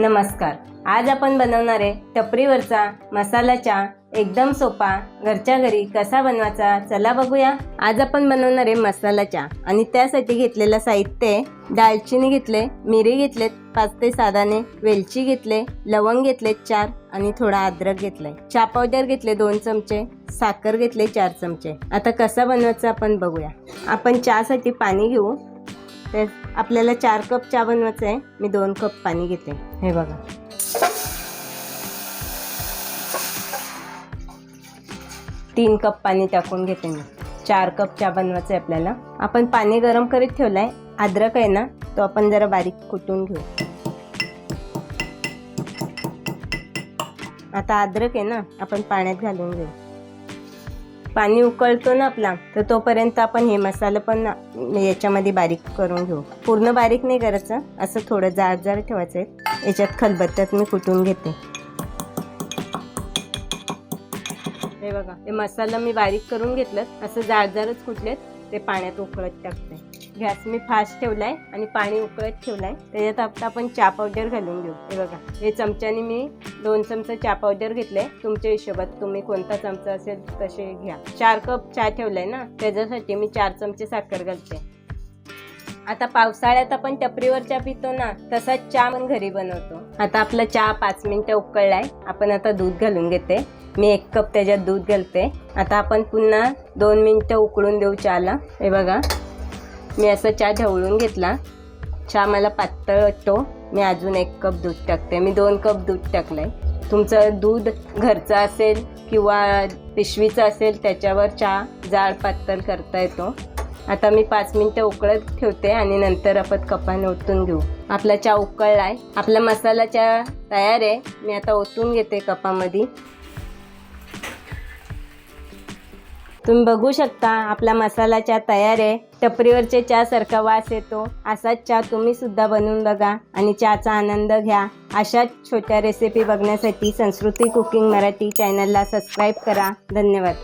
नमस्कार. आज आपण बनवणार आहे टपरीवरचा मसाला चहा एकदम सोपा घरच्या घरी कसा बनवायचा चला बघूया. आज आपण बनवणार आहे मसाला चहा आणि त्यासाठी घेतलेलं साहित्य आहे. दालचिनी घेतले मिरी घेतलेत पाच ते साधाने वेलची घेतले लवंग घेतलेत चार आणि थोडा अद्रक घेतलाय. चहा पावडर घेतले दोन चमचे साखर घेतले चार चमचे. आता कसा बनवायचा आपण बघूया. आपण चहासाठी पाणी घेऊ. तर आपल्याला चार कप चहा बनवायचा आहे. मी दोन कप पाणी घेते. हे बघा. तीन कप पाणी टाकून घेते मी. चार कप चहा बनवायचं आहे आपल्याला. आपण पाणी गरम करीत ठेवलं आहे अद्रक आहे ना तो आपण जरा बारीक कुटून घेऊ. आता अद्रक आहे ना आपण पाण्यात घालून घेऊ. पाणी उकळतो ना आपला तर तोपर्यंत आपण हे मसाला पण याच्यामध्ये बारीक करून घेऊ. पूर्ण बारीक नाही करायचं असं थोडं जाड जाड ठेवायचं आहे याच्यात खलबत्त्यात मी कुटून घेते. हे बघा ते मसाला मी बारीक करून घेतलं असं जाड जाडच कुटलेत ते पाण्यात उकळत टाकते. गॅस मी फास्ट ठेवलाय आणि पाणी उकळत ठेवलाय. त्याच्यात आता आपण चहा पावडर घालून घेऊ. हे बघा हे चमच्याने मी दोन चमचा चहा पावडर घेतले तुमच्या हिशोबात तुम्ही कोणता चमचा असेल तसे घ्या. चार कप चहा ठेवलाय ना त्याच्यासाठी मी चार चमचे साखर घालते. आता पावसाळ्यात आपण टपरीवर चहा पितो ना तसाच चहा पण घरी बनवतो. आता आपला चहा पाच मिनिटं उकळलाय. आपण आता दूध घालून घेते. मी एक कप त्याच्यात दूध घालते. आता आपण पुन्हा दोन मिनटं उकळून देऊ चहाला. हे बघा. मी असं चहा ढवळून घेतला. चहा मला पातळ वाटतो. मी अजून एक कप दूध टाकते. मी दोन कप दूध टाकलं आहे तुमचं दूध घरचं असेल किंवा पिशवीचं असेल त्याच्यावर चहा जाड पातळ करता येतो. आता मी पाच मिनटं उकळत ठेवते आणि नंतर आपण कपाने ओतून घेऊ. आपला चहा उकळलाय. आपला मसाला चहा तयार आहे. मी आता ओतून घेते कपामध्ये. तुम्ही बघू शकता आपला मसाला चहा तयार आहे. टपरीवरच्या चहासारखा वास येतो. असाच चहा तुम्ही सुद्धा बनवून बघा आणि चहाचा आनंद घ्या. अशाच छोट्या रेसिपी बघण्यासाठी संस्कृती कुकिंग मराठी चॅनलला सबस्क्राईब करा. धन्यवाद.